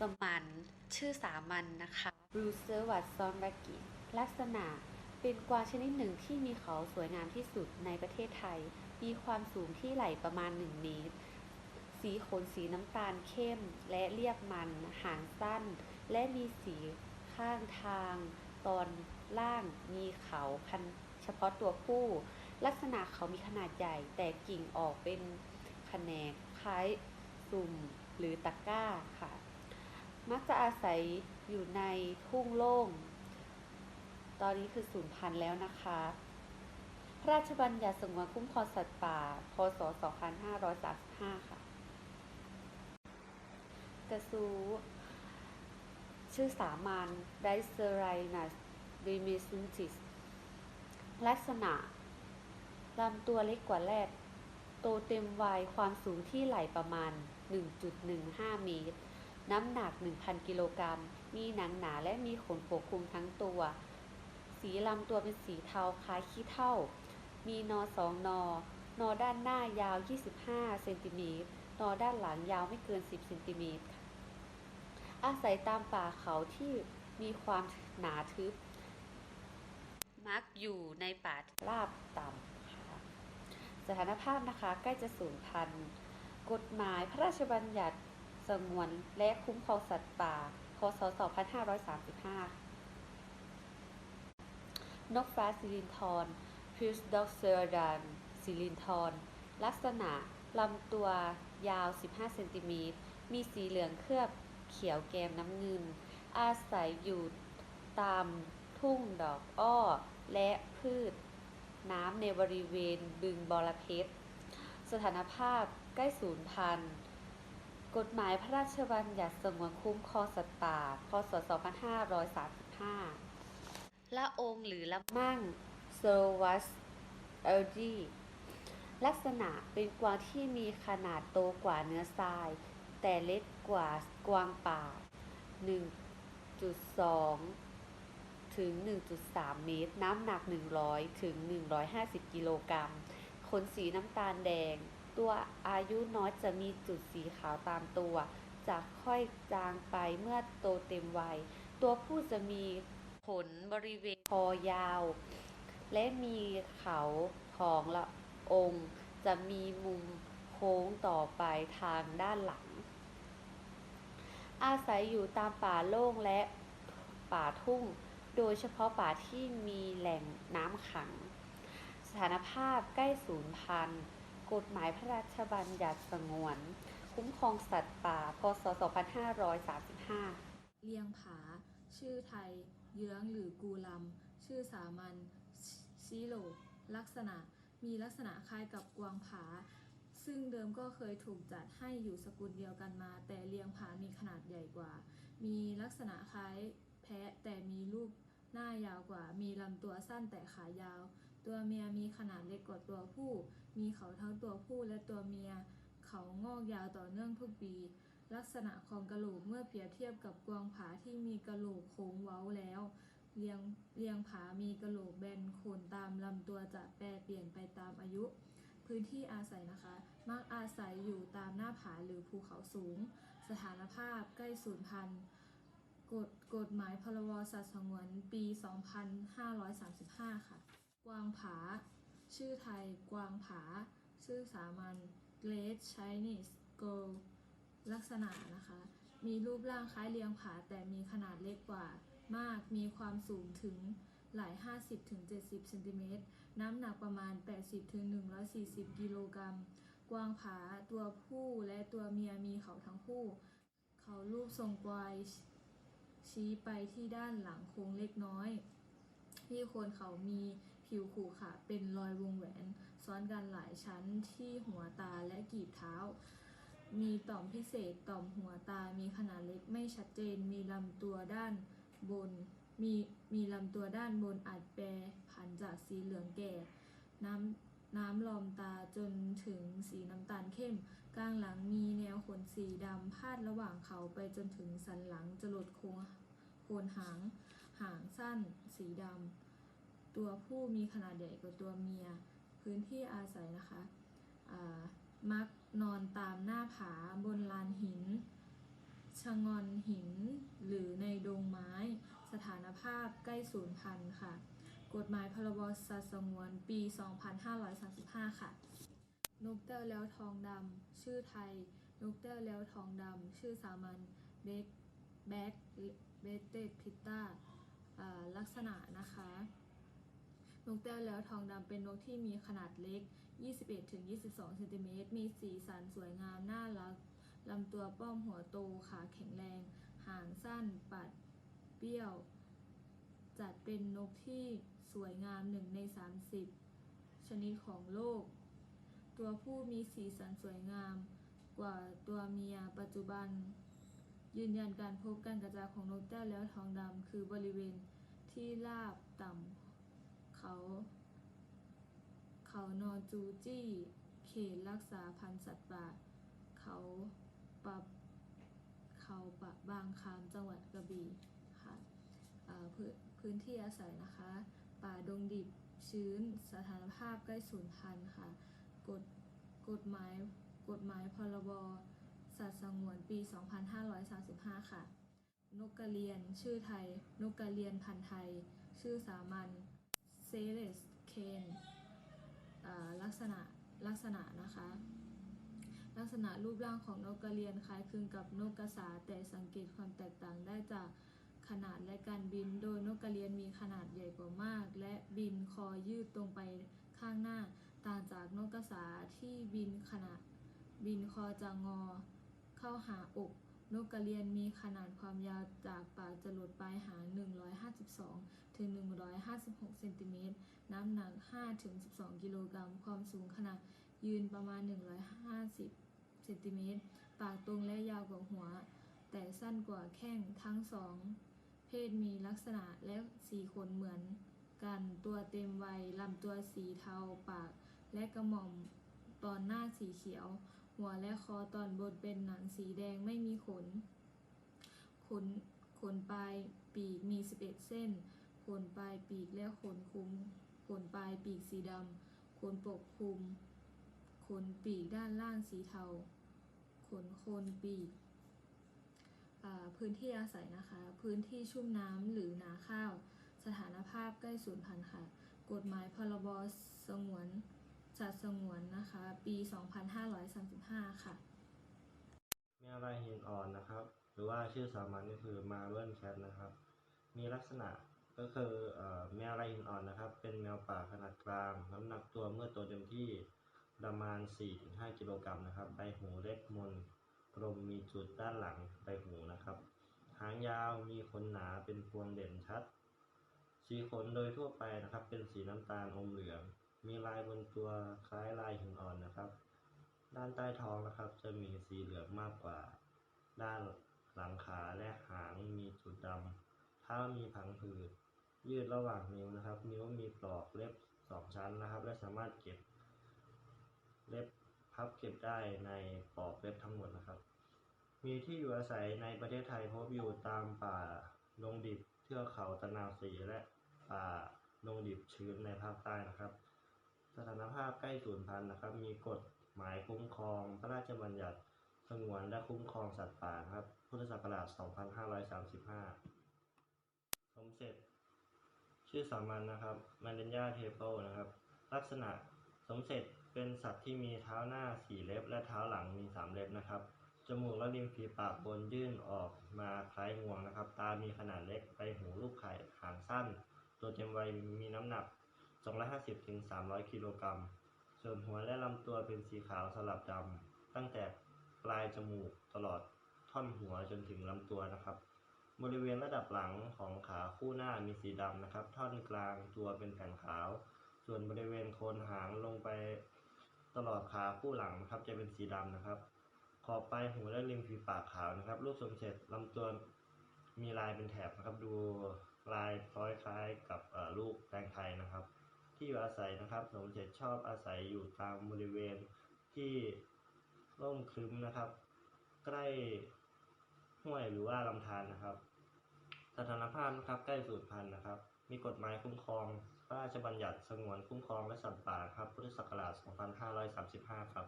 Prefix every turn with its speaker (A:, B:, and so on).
A: สมันชื่อสามัญนะคะรูเซอร์วัตซอนรากิลักษณะเป็นกวางชนิดหนึ่งที่มีเขาสวยงามที่สุดในประเทศไทย มีความสูงที่ไหล่ประมาณ 1 เมตร สีขนสีน้ำตาลเข้มและเรียบมัน หางสั้น และมีสีข้างทาง ตอนล่างมีเขาพันเฉพาะตัวผู้ ลักษณะเขามีขนาดใหญ่ แต่กิ่งออกเป็นแขนงคล้ายสุ่มหรือตะกร้าค่ะ มักจะอาศัยอยู่ในทุ่งโล่ง ตอนนี้คือสูญพันธุ์แล้วนะคะ พระราชบัญญัติสงวนคุ้มครองสัตว์ป่า พศ 2535 ค่ะ กระซูชื่อสามัญไดเซอไรนัสดิมิซุนติสลักษณะลำตัวเล็กกว่าแรดโตเต็มวัยความสูงที่ไหลประมาณ 1.15 เมตร น้ำหนัก 1,000 กิโลกรัม มีหนังหนาและมีขนปกคลุมทั้งตัว สีลำตัวเป็นสีเทาคล้ายขี้เถ้า มีนอสองนอ นอด้านหน้ายาว 25 เซนติเมตร นอด้านหลังยาวไม่เกิน 10 เซนติเมตร อาศัยตามป่าเขาที่มีความหนาทึบ มักอยู่ในป่าราบต่ำค่ะ สถานภาพนะคะใกล้จะสูญพันธุ์ กฎหมายพระราชบัญญัติ สงวน และคุ้มครองสัตว์ป่าพศ2535 นกฟ้าสิรินทรพิวส์ด็อกเซอร์ดันสิรินทรลักษณะลำตัวยาว 15 เซนติเมตร มีสีเหลืองเคลือบเขียวแกมน้ำเงิน อาศัยอยู่ตามทุ่งดอกอ้อ และพืช น้ำในบริเวณบึงบอระเพชรสถานภาพใกล้สูญพันธุ์ กฎหมายพระราชบัญญัติสงวนคุ้มครองสัตว์ป่า พศ 2535 ละองค์หรือละมั่งโซวัสเอลดีลักษณะเป็นกวางที่มีขนาดโตกว่าเนื้อทราย แต่เล็กกว่ากวางป่า 1.2 ถึง 1.3 เมตร น้ำหนัก 100 ถึง 150 กิโลกรัม ขนสีน้ำตาลแดง ตัวอายุน้อยจะมีจุดสีขาวตามตัว จะค่อยจางไปเมื่อโตเต็มวัย ตัวผู้จะมีขนบริเวณคอยาว และมีเขาของละองค์จะมีมุมโค้งต่อไปทางด้านหลัง อาศัยอยู่ตามป่าโล่งและป่าทุ่ง โดยเฉพาะป่าที่มีแหล่งน้ำขัง สถานภาพใกล้สูญพันธุ์ กฎหมายพระราชบัญญัติสงวน คุ้มครองสัตว์ป่า พศ 2535
B: เลียงผา ชื่อไทย เยื้องหรือกูลำ ชื่อสามัญชิโล ลักษณะ มีลักษณะคล้ายกับกวางผา ซึ่งเดิมก็เคยถูกจัดให้อยู่สกุลเดียวกันมา แต่เลียงผามีขนาดใหญ่กว่า มีลักษณะคล้ายแพะแต่มีรูปหน้ายาวกว่า มีลำตัวสั้นแต่ขายาว ตัวเมียมีขนาดเล็กกว่าตัวผู้ มีเขาทั้งตัวผู้และตัวเมีย เขางอกยาวต่อเนื่องทุกปี ลักษณะของกระโหลกเมื่อเปรียบเทียบกับกวางผาที่มีกระโหลกโค้งเว้าแล้วเลียงเลียงผามีกระโหลกแบนโคนตามลำตัวจะแปรเปลี่ยนไปตามอายุ พื้นที่อาศัยนะคะ มักอาศัยอยู่ตามหน้าผาหรือภูเขาสูง สถานภาพใกล้สูญพันธุ์กฎกฎหมายพรบสัตว์สงวนปี 2535 ค่ะ วางผา ชื่อไทย กวางผา ชื่อสามัญ Great Chinese Girl ลักษณะนะคะ มีรูปร่างคล้ายเลียงผาแต่มีขนาดเล็กกว่ามาก มีความสูงถึงหลาย 50-70เซนติเมตร น้ำหนักประมาณ 80-140 กิโลกรัม กวางผาตัวผู้และตัวเมียมีเขาทั้งคู่ เขารูปทรงกวายชี้ไปที่ด้านหลังโค้งเล็กน้อย ที่โคนเขามี ผิวขรุขระเป็นรอยวงแหวน ซ้อนกันหลายชั้นที่หัวตาและกีบเท้า มีต่อมพิเศษต่อมหัวตามีขนาดเล็กไม่ชัดเจน มีลำตัวด้านบน มีมีลำตัวด้านบนอาจแปรผันจากสีเหลืองแก่ น้ำน้ำลอมตาจนถึงสีน้ำตาลเข้ม กลางหลังมีแนวขนสีดำพาดระหว่างเขาไปจนถึงสันหลังจรดโคงโคนหาง หางสั้น สีดำ ตัวผู้มีขนาดใหญ่กว่าตัวเมีย พื้นที่อาศัยนะคะมักนอนตามหน้าผาบนลานหิน ชะงอนหิน หรือในดงไม้ สถานภาพใกล้สูญพันธุ์ค่ะ กฎหมายพรบสัตว์สงวนปี 2535 ค่ะ นกแต้วแล้วทองดำชื่อไทย นกแต้วแล้วทองดำชื่อสามัญเบกแบ็กเบเตพิต้าลักษณะนะคะ กแต้วแล้วทองดำเป็นนกที่มีขนาดเล็ก 21-22เซนติเมตร มีสีสันสวยงาม น่ารัก ลำตัวป้อมหัวโต ขาแข็งแรง หางสั้น ปัด เปี้ยว จัดเป็นนกที่สวยงามหนึ่งใน 30 ชนิดของโลก ตัวผู้มีสีสันสวยงาม กว่าตัวเมียปัจจุบัน ยืนยันการพบการกระจายของนกแต้วแล้วทองดำคือบริเวณที่ราบต่ำ เขา เขานอจูจี้ เขตรักษาพันธุ์สัตว์ป่า เขาปรับเขาปะบางคามจังหวัดกระบี่ค่ะอ่าพื้นพื้นที่อาศัยนะคะ ป่าดงดิบชื้นสถานภาพใกล้สูญพันธุ์ค่ะกฎกฎหมายกฎหมายพรบสัตว์สงวนปี 2535 ค่ะ นกกระเรียนชื่อไทย นกกระเรียนพันธุ์ไทย ชื่อสามัญ เซเลสเคนลักษณะลักษณะนะคะ ลักษณะรูปร่างของนกกระเรียนคล้ายคลึงกับนกกระสาแต่สังเกตความแตกต่างได้จากขนาดและการบิน โดยนกกระเรียนมีขนาดใหญ่กว่ามาก และบินคอยืดตรงไปข้างหน้า ต่างจากนกกระสาที่บินขนาดบินคอจะงอเข้าหาอก นกกระเรียนมีขนาดความยาวจากปากจรดปลายหาง 152 ถึง 156 เซนติเมตร น้ำหนัก 5 ถึง 12 กิโลกรัม ความสูงขนาดยืนประมาณ 150 เซนติเมตร ปากตรงและยาวกว่าหัว แต่สั้นกว่าแข้งทั้งสอง เพศมีลักษณะและสีขนเหมือนกัน ตัวเต็มวัยลำตัวสีเทา ปากและกระหม่อมตอนหน้าสีเขียว หัวและคอตอนบนเป็นหนังสีแดงไม่มีขน ขน ขนปลายปีกมี 11 เส้น ขนปลายปีกและขนคุม ขนปลายปีกสีดำ ขนปกคลุม ขนปีกด้านล่างสีเทา ขนโคนปีกอ่าพื้นที่อาศัยนะคะ พื้นที่ชุ่มน้ำหรือนาข้าว สถานภาพใกล้สูญพันธุ์ค่ะ กฎหมายพรบสงวน สัตว์สงวนนะคะ ปี 2535 ค่ะ
C: แมวลายหินอ่อนนะครับ หรือว่าชื่อสามัญก็คือมาเบิลแคทนะครับ มีลักษณะก็คืออแมวลายหินอ่อนนะครับ เป็นแมวป่าขนาดกลาง น้ำหนักตัวเมื่อโตเต็มที่ประมาณ 4-5 กิโลกรัมนะครับ ใบหูเล็กมนกลมมีจุดด้านหลังใบหูนะครับ หางยาวมีขนหนาเป็นพวงเด่นชัด สีขนโดยทั่วไปนะครับ เป็นสีน้ำตาลอมเหลือง มีลายบนตัวคล้ายลายหินอ่อนนะครับ ด้านใต้ท้องนะครับ จะมีสีเหลืองมากกว่า ด้านหลังขาและหางมีจุดดำเท้ามีผังผืดยืดระหว่างนิ้วนะครับ นิ้วมีปลอกเล็บสองชั้นนะครับ และสามารถเก็บ เล็บพับเก็บได้ในปลอกเล็บทั้งหมดนะครับ มีที่อยู่อาศัยในประเทศไทยพบอยู่ตามป่าดงดิบเทือกเขาตะนาวศรีและป่าดงดิบชื้นในภาคใต้นะครับ สถานภาพใกล้สูญพันธุ์นะครับ มีกฎหมายคุ้มครอง พระราชบัญญัติสงวนและคุ้มครองสัตว์ป่าครับ พุทธศักราช 2535 สมเสร็จ ชื่อสามัญนะครับมันเดนยาเทเปิลนะครับ ลักษณะสมเสร็จเป็นสัตว์ที่มีเท้าหน้าสี่เล็บ และเท้าหลังมีสามเล็บนะครับ จมูกและริมฝีปากบนยื่นออกมาคล้ายงวงนะครับ ตามีขนาดเล็กใบหูลูกไข่หางสั้น ตัวเต็มวัยมีน้ำหนัก 250ถึง300กิโลกรัม ส่วนหัวและลำตัวเป็นสีขาวสลับดำ ตั้งแต่ปลายจมูกตลอดท่อนหัวจนถึงลำตัวนะครับ บริเวณระดับหลังของขาคู่หน้ามีสีดำนะครับ ท่อนกลางตัวเป็นแผ่นขาว ส่วนบริเวณโคนหางลงไปตลอดขาคู่หลังนะครับจะเป็นสีดำนะครับ ขอบปลายหูและริมฝีปากขาวนะครับ รูปทรงเสร็จลำตัวมีลายเป็นแถบนะครับ ดูลายคล้อยคล้ายกับลูกแตงไทยนะครับ ที่อยู่อาศัยนะครับ สมเด็จชอบอาศัยอยู่ตามบริเวณที่ร่มครึ้มนะครับ ใกล้ห้วยหรือว่าลำธารนะครับ สถานภาพนะครับใกล้สูญพันธุ์นะครับ มีกฎหมายคุ้มครอง พระราชบัญญัติสงวนคุ้มครองและสัตว์ป่าครับ พุทธศักราช 2535 ครับ